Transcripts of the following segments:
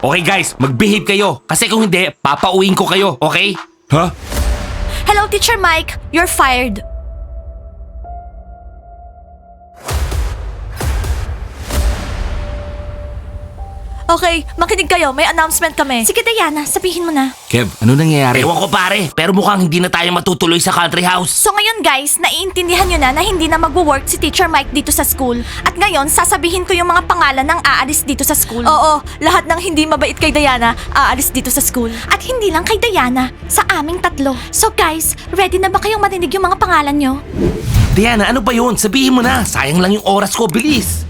Okay guys, mag-behave kayo. Kasi kung hindi, papauwiin ko kayo, okay? Ha? Hello, Teacher Mike. You're fired. Okay, makinig kayo. May announcement kami. Sige, Diana. Sabihin mo na. Kev, ano nangyayari? Ewan ko pare, pero mukhang hindi na tayo matutuloy sa country house. So ngayon guys, naiintindihan nyo na na hindi na magwo-work si Teacher Mike dito sa school. At ngayon, sasabihin ko yung mga pangalan ng aalis dito sa school. Oo, lahat ng hindi mabait kay Diana, aalis dito sa school. At hindi lang kay Diana, sa aming tatlo. So guys, ready na ba kayong marinig yung mga pangalan nyo? Diana, ano ba yun? Sabihin mo na, sayang lang yung oras ko, bilis.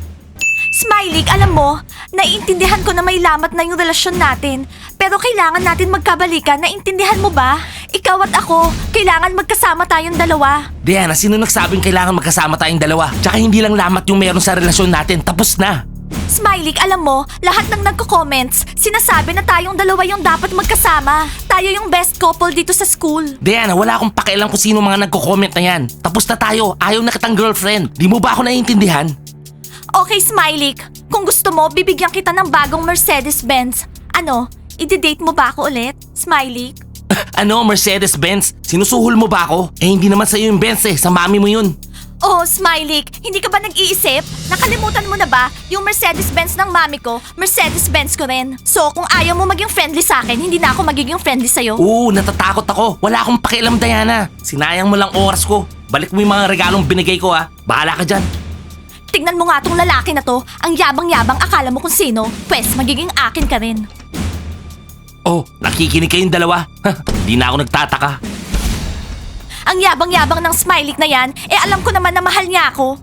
Smiley, alam mo, naiintindihan ko na may lamat na yung relasyon natin. Pero kailangan natin magkabalikan, naiintindihan mo ba? Ikaw at ako, kailangan magkasama tayong dalawa. Diana, sino nagsabing kailangan magkasama tayong dalawa? Tsaka hindi lang lamat yung meron sa relasyon natin, tapos na. Smiley, alam mo, lahat ng nagko-comments, sinasabi na tayong dalawa yung dapat magkasama. Tayo yung best couple dito sa school. Diana, wala akong pakialam kung sino mga nagko-comment na yan. Tapos na tayo, ayaw na kitang girlfriend. Di mo ba ako naiintindihan? Okay, Smiley, kung gusto mo, bibigyan kita ng bagong Mercedes-Benz. Ano, ide-date mo ba ako ulit? Smiley? ano, Mercedes-Benz? Sinusuhol mo ba ako? Eh, hindi naman sa'yo yung Benz eh, sa mami mo yun. Oh, Smiley, hindi ka ba nag-iisip? Nakalimutan mo na ba yung Mercedes-Benz ng mami ko, Mercedes-Benz ko rin. So, kung ayaw mo maging friendly sa akin, hindi na ako magiging friendly sa'yo. Oo, natatakot ako. Wala akong pakialam, Diana. Sinayang mo lang oras ko. Balik mo yung mga regalong binigay ko ha. Bahala ka dyan. Tignan mo nga tong lalaki na to. Ang yabang-yabang akala mo kung sino. Pwes, magiging akin ka rin. Oh, nakikinig kayong dalawa. Di na ako nagtataka. Ang yabang-yabang ng smiley na yan, eh alam ko naman na mahal niya ako.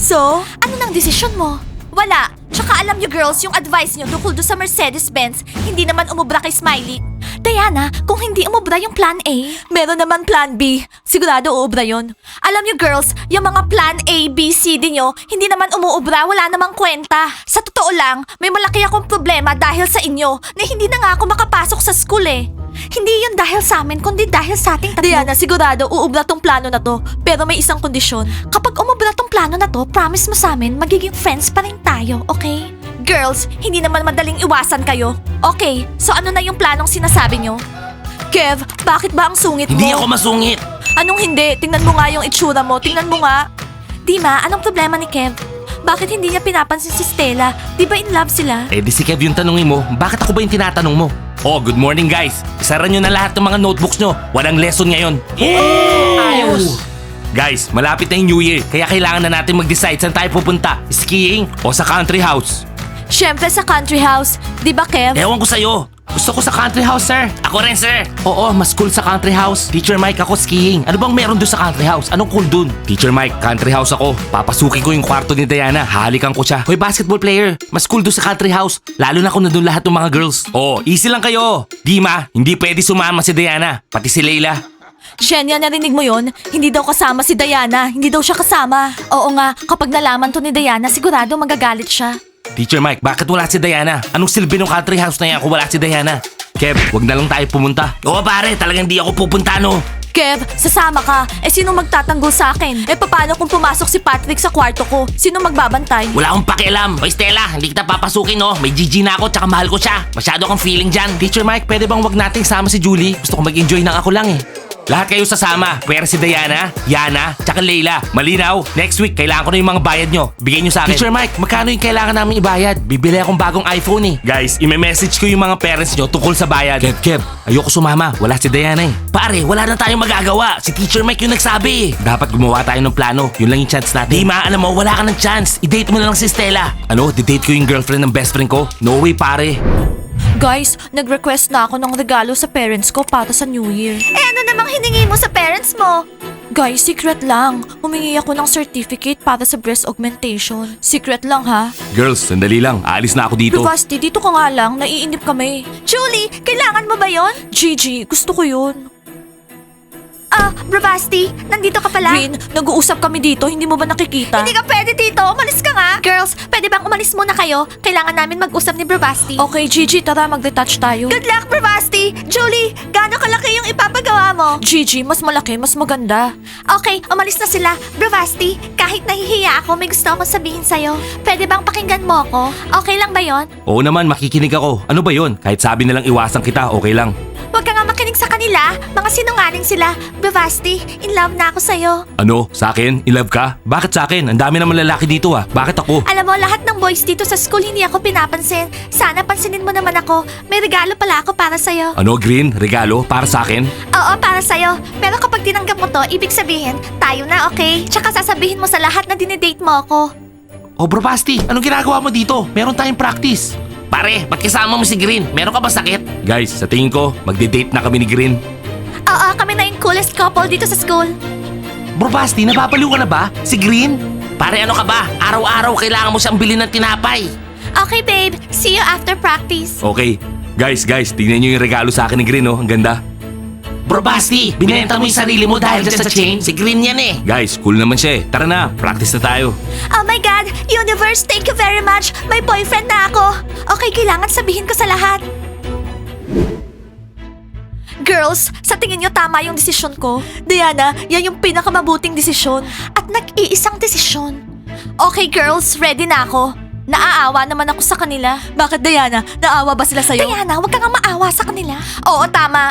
So, ano nang desisyon mo? Wala. Tsaka alam niyo girls, yung advice niyo tungkol doon sa Mercedes-Benz, hindi naman umubra kay Smiley. Diana, kung hindi umubra yung plan A, meron naman plan B. Sigurado uubra yon. Alam niyo girls, yung mga plan A, B, C din nyo, hindi naman umuubra, wala namang kwenta. Sa totoo lang, may malaki akong problema dahil sa inyo na hindi na nga ako makapasok sa school eh. Hindi yun dahil sa amin, kundi dahil sa ating tatlo. Diana, sigurado uubra tong plano na to. Pero may isang kondisyon. Kapag umubra tong plano na to, promise mo sa amin, magiging friends pa rin tayo, okay? Girls, hindi naman madaling iwasan kayo. Okay, so ano na yung planong sinasabi nyo? Kev, bakit ba ang sungit mo? Hindi ako masungit. Anong hindi? Tingnan mo nga yung itsura mo. Tingnan mo nga. Dima, anong problema ni Kev? Bakit hindi niya pinapansin si Stella? Di ba in love sila? Eh di si Kev yung tanongin mo, bakit ako ba yung tinatanong mo? Oh, good morning guys. Isara nyo na lahat ng mga notebooks nyo. Walang lesson ngayon. Ayos! Guys, malapit na yung New Year, kaya kailangan na natin mag-decide saan tayo pupunta. Skiing o sa country house? Siyempre sa country house. Di ba, Kev? Ewan ko sa'yo. Gusto ko sa country house, sir. Ako rin, sir. Oo, mas cool sa country house. Teacher Mike, ako skiing. Ano bang meron doon sa country house? Anong cool doon? Teacher Mike, country house ako. Papasukin ko yung kwarto ni Diana. Halikan ko siya. Hoy, basketball player. Mas cool doon sa country house. Lalo na kung nandun lahat ng mga girls. Oh, easy lang kayo. Dima, hindi pwede sumama si Diana. Pati si Leila. Shenya, narinig mo yon? Hindi daw kasama si Diana. Hindi daw siya kasama. Oo nga, kapag nalaman to ni Diana, sigurado magagalit siya. Teacher Mike, bakit wala si Diana? Anong silbi ng country house na yan kung wala si Diana? Kev, wag na lang tayo pumunta. Oo pare, talagang di ako pupunta no. Kev, sasama ka. Eh sino magtatanggol sa akin? Eh paano kung pumasok si Patrick sa kwarto ko? Sino magbabantay? Wala akong pakialam. Hoy Stella, hindi kita papasukin no. May GG na ako tsaka mahal ko siya. Masyado kang feeling dyan. Teacher Mike, pwede bang wag nating sama si Julie? Gusto ko mag-enjoy ng ako lang eh. Lahat kayo sasama. Pwera si Diana, Yana, tsaka Leila. Malinaw, next week kailangan ko na yung mga bayad nyo. Bigay nyo sa akin. Teacher Mike, magkano yung kailangan namin ibayad? Bibili akong bagong iPhone eh. Guys, ime-message ko yung mga parents nyo tungkol sa bayad. Kev, Kev, ayoko sumama. Wala si Diana eh. Pare, wala na tayong magagawa. Si Teacher Mike yung nagsabi eh. Dapat gumawa tayo ng plano. Yun lang yung chance natin. Di ma, alam mo, wala ka ng chance. I-date mo na lang si Stella. Ano, di-date ko yung girlfriend ng best friend ko? No way, pare. Guys, nag-request na ako ng regalo sa parents ko para sa New Year. Eh ano namang hiningi mo sa parents mo? Guys, secret lang. Humingi ako ng certificate para sa breast augmentation. Secret lang ha. Girls, sandali lang. Aalis na ako dito. Bravasti, dito ka nga lang. Naiinip kami. Julie, kailangan mo ba yon? Gigi, gusto ko yun. Ah, Bravasti, nandito ka pala? Green, nag-uusap kami dito, hindi mo ba nakikita? Hindi ka pwede dito. Umalis ka nga. Girls, pwede bang umalis muna kayo? Kailangan namin mag-usap ni Bravasti. Okay, Gigi, tara mag-detach tayo. Good luck, Bravasti! Julie, gaano kalaki yung ipapagawa mo? Gigi, mas malaki, mas maganda. Okay, umalis na sila. Bravasti, kahit nahihiya ako, may gusto akong sabihin sa'yo. Pwede bang pakinggan mo ako? Okay lang ba yon? Oo naman, makikinig ako. Ano ba yon? Kahit sabi nilang iwasan kita, okay lang. Huwag ka nga makinig sa kanila. Mga sinungaling sila. Bravasti, in love na ako sa'yo. Ano? Sa akin? In love ka? Bakit sa akin? Ang dami naman lalaki dito ah. Bakit ako? Alam mo, lahat ng boys dito sa school hindi ako pinapansin. Sana pansinin mo naman ako. May regalo pala ako para sa'yo. Ano, Green? Regalo? Para sa akin? Oo, para sa'yo. Pero kapag tinanggap mo to, ibig sabihin, tayo na, okay? Tsaka sasabihin mo sa lahat na dinidate mo ako. Oh, bro Basti, anong ginagawa mo dito? Meron tayong practice. Pare, ba't kasama mo si Green? Meron ka ba sakit? Guys, sa tingin ko, magde-date na kami ni Green. Oo, kami na yung coolest couple dito sa school. Bro Basti, nababaliw ka na ba? Si Green? Pare, ano ka ba? Araw-araw kailangan mo siyang bilhin ng tinapay. Okay, babe. See you after practice. Okay. Guys, guys, tingnan niyo yung regalo sa akin ni Green, oh. Ang ganda. Bro Basti, binenta mo yung sarili mo dahil dyan sa chain? Si Green yan eh. Guys, cool naman siya eh. Tara na, practice na tayo. Oh my God! Universe, thank you very much! May boyfriend na ako! Okay, kailangan sabihin ko sa lahat. Girls, sa tingin nyo tama yung desisyon ko? Diana, yan yung pinakamabuting desisyon. At nag-iisang desisyon. Okay, girls, ready na ako. Naaawa naman ako sa kanila. Bakit, Diana? Naawa ba sila sa'yo? Diana, huwag ka nga maawa sa kanila. Oo, tama.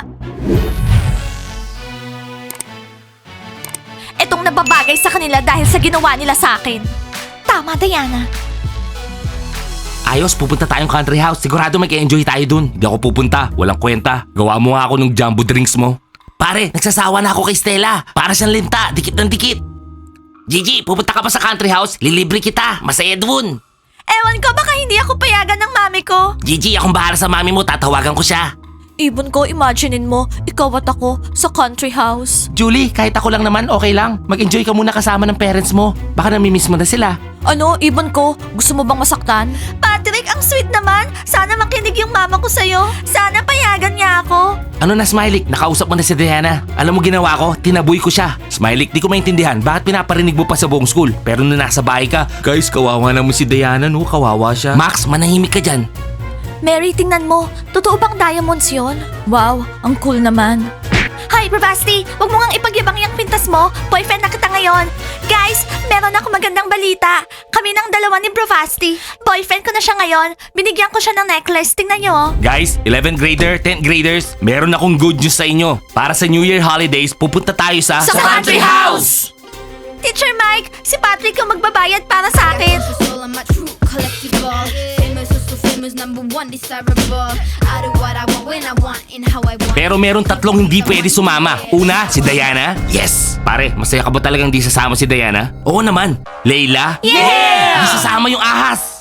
Etong nababagay sa kanila dahil sa ginawa nila sa akin. Tama, Diana. Ayos, pupunta tayong country house. Sigurado mag-enjoy tayo dun. Hindi ako pupunta. Walang kwenta. Gawa mo nga ako ng jumbo drinks mo. Pare, nagsasawa na ako kay Stella. Para siyang linta. Dikit ng dikit. Gigi, pupunta ka pa sa country house? Lilibre kita. Masaya dun. Ewan ko, baka hindi ako payagan ng mami ko. Gigi, akong bahala sa mami mo. Tatawagan ko siya. Ibon ko, imaginein mo, ikaw at ako sa country house. Julie, kahit ako lang naman, okay lang. Mag-enjoy ka muna kasama ng parents mo. Baka namimiss mo na sila. Ano, Ibon ko, gusto mo bang masaktan? Patrick, ang sweet naman. Sana makinig yung mama ko sa'yo. Sana payagan niya ako. Ano na, Smiley? Nakausap mo na si Diana. Alam mo ginawa ko? Tinaboy ko siya. Smiley, di ko maintindihan. Bakit pinaparinig mo pa sa buong school? Pero nung nasa bahay ka, guys, kawawa naman si Diana, no? Kawawa siya. Max, manahimik ka dyan. Mary, tingnan mo. Totoo bang diamonds yon? Wow, ang cool naman. Hi, Bravasti! Huwag mo ngang ipagyabang yung pintas mo. Boyfriend na kita ngayon. Guys, meron ako magandang balita. Kami ng dalawa ni Bravasti. Boyfriend ko na siya ngayon. Binigyan ko siya ng necklace. Tingnan niyo. oh. Guys, 11th grader, 10th graders, meron akong good news sa inyo. Para sa New Year holidays, pupunta tayo sa... Sa country house! Teacher Mike, si Patrick yung magbabayad para sa akin. Famous, number one desirable. I do what I want when I want and how I want. Pero meron tatlong hindi pwede sumama. Una, si Diana. Yes! Pare, masaya ka ba talagang di sasama si Diana? Oo naman. Layla? Yeah! Di sasama yung ahas.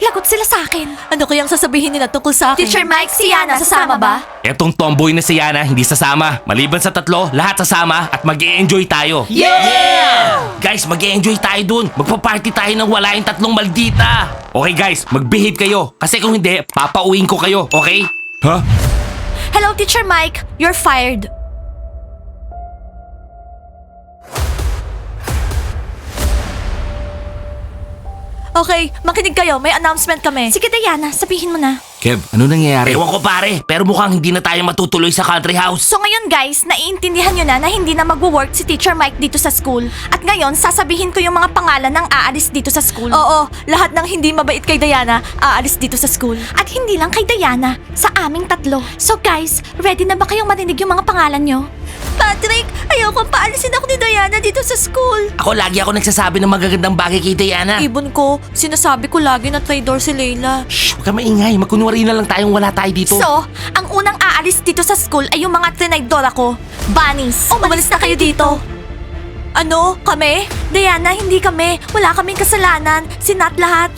Lagot sila sa akin. Ano kayang sasabihin nila tungkol sa akin? Teacher Mike, si Yana, sasama ba? Etong tomboy na si Yana, hindi sasama. Maliban sa tatlo, lahat sasama at mag enjoy tayo. Yeah! Guys, mag enjoy tayo dun. Magpa-party tayo ng wala yung tatlong maldita. Okay guys, mag-behave kayo. Kasi kung hindi, papauwiin ko kayo, okay? Ha? Hello, Teacher Mike. You're fired. Okay, makinig kayo, may announcement kami. Sige, Diana, sabihin mo na. Kev, ano nangyayari? Ewan ko pare, pero mukhang hindi na tayo matutuloy sa country house. So ngayon guys, naiintindihan nyo na na hindi na magwo-work si Teacher Mike dito sa school. At ngayon, sasabihin ko yung mga pangalan ng aalis dito sa school. Oo, lahat ng hindi mabait kay Diana, aalis dito sa school. At hindi lang kay Diana, sa aming tatlo. So guys, ready na ba kayong marinig yung mga pangalan nyo? Patrick, ayokong paalisin ako ni Diana dito sa school. Ako lagi ako nagsasabi ng magagandang bagay kay Diana. Ibon ko, sinasabi ko lagi na traitor si Layla. Shh, huwag ka maingay. Magkunwari na lang tayong wala tayo dito. So, ang unang aalis dito sa school ay yung mga trinaydora ko. Bunnies. Umalis na kayo dito. Ano? Kami? Diana, hindi kami. Wala kaming kasalanan. Sinat lahat.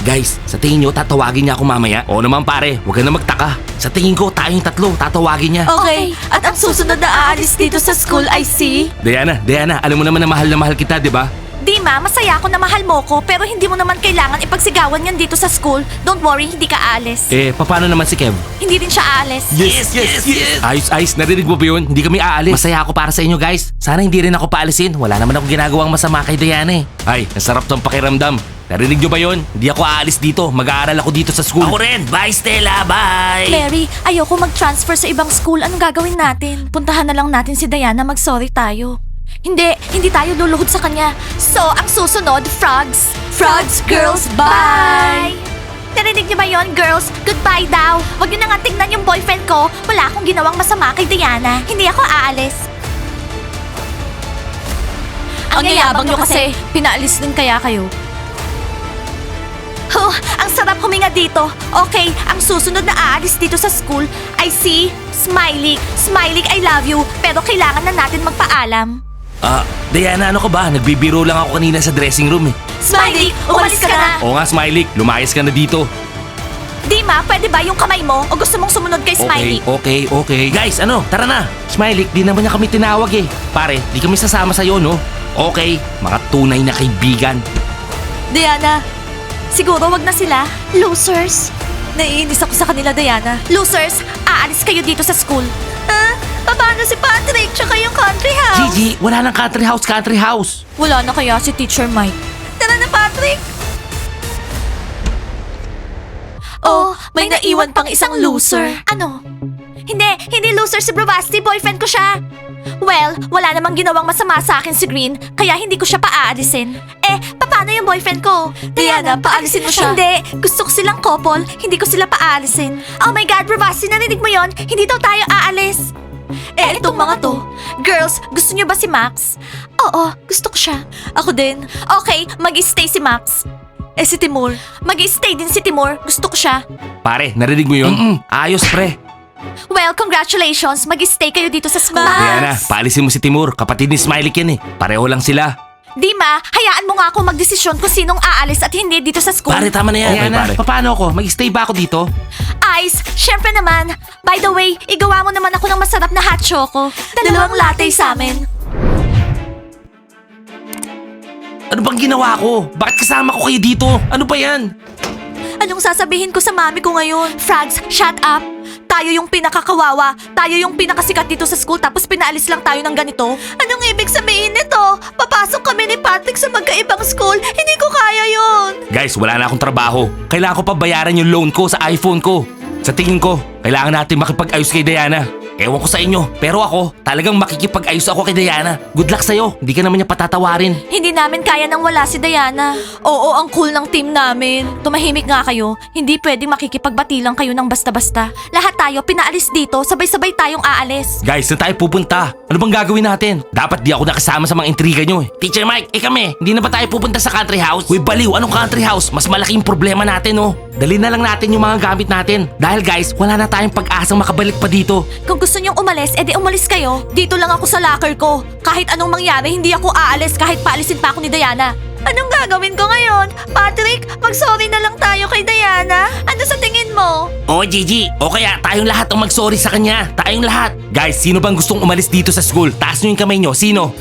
Guys, sa tingin nyo, tatawagin niya ako mamaya? Oo naman pare, huwag ka na magtaka. Sa tingin ko, tayong tatlo, tatawagin niya. Okay, at ang susunod na aalis dito sa school ay si... Diana, Diana, alam mo naman na mahal na mahal kita, di ba? Dima, masaya ako na mahal mo ko, pero hindi mo naman kailangan ipagsigawan yan dito sa school. Don't worry, hindi ka aalis. Eh, paano naman si Kev? Hindi din siya aalis. Yes, yes, yes! Ayos, ayos. Narinig mo ba yun? Hindi kami aalis. Masaya ako para sa inyo, guys. Sana hindi rin ako paalisin. Wala naman ako ginagawang masama kay Diana eh. Ay, ang sarap tong pakiramdam. Narinig nyo ba yun? Hindi ako aalis dito. Mag-aaral ako dito sa school. Ako rin. Bye, Stella. Bye! Mary, ayoko mag-transfer sa ibang school. Anong gagawin natin? Puntahan na lang natin si Diana, mag-sorry tayo. Hindi, hindi tayo luluhod sa kanya. So, ang susunod, frogs. Frogs, girls, bye! Narinig niyo ba yon, girls? Goodbye daw. Huwag niyo na nga tingnan yung boyfriend ko. Wala akong ginawang masama kay Diana. Hindi ako aalis. Ang yayabang nyo kasi, pinaalis din kaya kayo. Huh, ang sarap huminga dito. Okay, ang susunod na aalis dito sa school ay si Smiley. Smiley, I love you. Pero kailangan na natin magpaalam. Ah, Diana, ano ka ba? Nagbibiro lang ako kanina sa dressing room eh. Smiley, umalis ka na. Oo nga, Smiley. Lumayas ka na dito. Dima, pwede ba yung kamay mo? O gusto mong sumunod kay Smiley? Okay, okay, okay. Guys, ano? Tara na. Smiley, di naman niya kami tinawag eh. Pare, di kami sasama sa'yo, no? Okay, mga tunay na kaibigan. Diana, Siguro wag na sila. Losers. naiinis ako sa kanila, Diana. Losers, aalis kayo dito sa school. Ah, paano si Patrick tsaka yung country house? Gigi, wala nang country house, country house. Wala na kaya si Teacher Mike. Tara na, Patrick! Oh, may naiwan pang isang loser. Ano? Hindi, hindi loser si Bravasti. Boyfriend ko siya. Well, wala namang ginawang masama sa akin si Green, kaya hindi ko siya paaalisin. Eh, paano yung boyfriend ko? Diana, paalisin mo siya. Hindi, gusto ko silang couple, hindi ko sila paalisin. Oh my God, Bravasti, narinig mo yon? Hindi daw tayo aalis. Eh, itong mga to. Girls, gusto niyo ba si Max? Oo, gusto ko siya. Ako din. Okay, mag-stay si Max. Eh, si Timur. Mag-stay din si Timur, gusto ko siya. Pare, narinig mo yun? Ayos, pre. Well, congratulations, mag-stay kayo dito sa school. Diana, paalisin mo si Timur. Kapatid ni Smiley yan eh. Pareho lang sila. Dima, hayaan mo nga ako magdesisyon kung sinong aalis at hindi dito sa school. Pare, tama na yan. Diana, paano ako? Mag-stay ba ako dito? Ice, syempre naman. By the way, igawa mo naman ako ng masarap na hot choco. Dalawang latte sa amin. Ano bang ginawa ko? Bakit kasama ko kayo dito? Ano ba yan? Anong sasabihin ko sa mami ko ngayon? Frogs, shut up! Tayo yung pinakakawawa. Tayo yung pinakasikat dito sa school tapos pinaalis lang tayo ng ganito. Anong ibig sabihin nito? Papasok kami ni Patrick sa magkaibang school. Hindi ko kaya yon. Guys, wala na akong trabaho. Kailangan ko pa bayaran yung loan ko sa iPhone ko. Sa tingin ko, kailangan natin makipag-ayos kay Diana. Ewan ko sa inyo, pero ako, talagang makikipag-ayos ako kay Diana. Good luck sa'yo, hindi ka naman niya patatawarin. Hindi namin kaya nang wala si Diana. Oo, ang cool ng team namin. Tumahimik nga kayo. Hindi pwedeng makikipagbati lang kayo ng basta-basta. Lahat tayo pinaalis dito, sabay-sabay tayong aalis. Guys, saan tayo pupunta? Ano bang gagawin natin? Dapat di ako nakasama sa mga intriga nyo eh. Teacher Mike, eh kami, hindi na ba tayo pupunta sa country house? Uy, baliw, anong country house? Mas malaking problema natin oh. Dali na lang natin yung mga gamit natin. Dahil guys, wala na tayong pag-asang makabalik pa dito. Kung gusto niyong umalis, edi umalis kayo. Dito lang ako sa locker ko. Kahit anong mangyari, hindi ako aalis kahit paalisin pa ako ni Diana. Anong gagawin ko ngayon? Patrick, mag-sorry na lang tayo kay Diana. Ano sa tingin mo? Oo, Gigi. O kaya tayong lahat ang mag-sorry sa kanya. Tayong lahat. Guys, sino bang gustong umalis dito sa school? Taas nyo yung kamay nyo. Sino?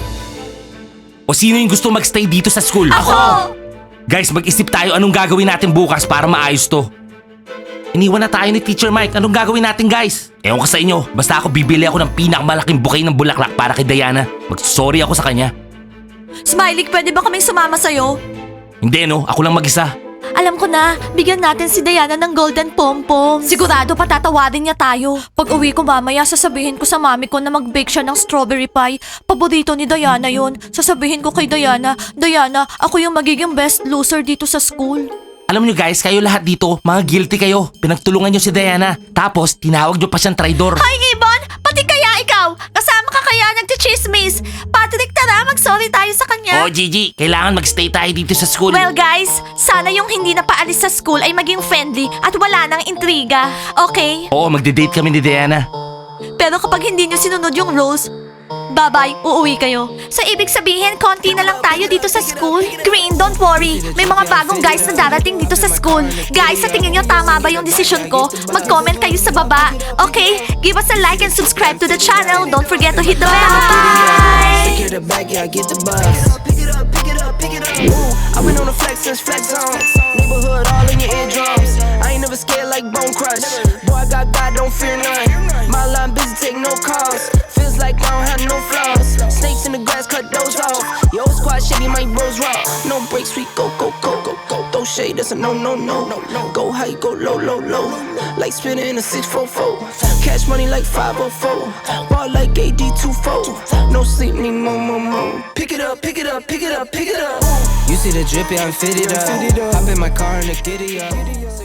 O sino yung gusto magstay dito sa school? Ako! Guys, mag-isip tayo anong gagawin natin bukas para maayos to. Iniwan na tayo ni Teacher Mike. Anong gagawin natin, guys? Ewan ko sa inyo. Basta ako bibili ako ng pinakamalaking bouquet ng bulaklak para kay Diana. Mag-sorry ako sa kanya. Smiley, pwede ba kaming sumama sa'yo? Hindi, no? Ako lang mag-isa. Alam ko na, bigyan natin si Diana ng golden pom-pom. Sigurado patatawarin niya tayo. Pag uwi ko mamaya, sasabihin ko sa mami ko na mag-bake siya ng strawberry pie. Paborito ni Diana yon. Sasabihin ko kay Diana, Diana, ako yung magiging best loser dito sa school. Alam nyo guys, kayo lahat dito, mga guilty kayo. Pinagtulungan nyo si Diana. Tapos, tinawag nyo pa siyang traidor. Hi, Ibon! Pati kaya ikaw? Kasama ka kaya nagchichismis? Patrick, tara, mag-sorry tayo sa kanya. Oh, Gigi, kailangan magstay tayo dito sa school. Well guys, sana yung hindi na paalis sa school ay maging friendly at wala nang intriga. Okay? Oo, magde-date kami ni Diana. Pero kapag hindi niyo sinunod yung rules, bye-bye, uuwi kayo. So ibig sabihin, konti na lang tayo dito sa school? Green, don't worry. May mga bagong guys na darating dito sa school. Guys, sa tingin nyo tama ba yung decision ko? Mag-comment kayo sa baba. Okay? Give us a like and subscribe to the channel. Don't forget to hit the bell. Bye! I've been on the flex since flex zone. Neighborhood all in your eardrums. I ain't never scared like Bone Crush. Boy, I got God, don't fear none. That's a no, no, no, no, no. Go high, go low, low, low. Like spinning in a 644. Cash money like 504. Ball like AD24. No sleep, need more, more, more. Pick it up, pick it up, pick it up, pick it up. You see the drippy, I'm fitted up. Hop in my car and the giddy up.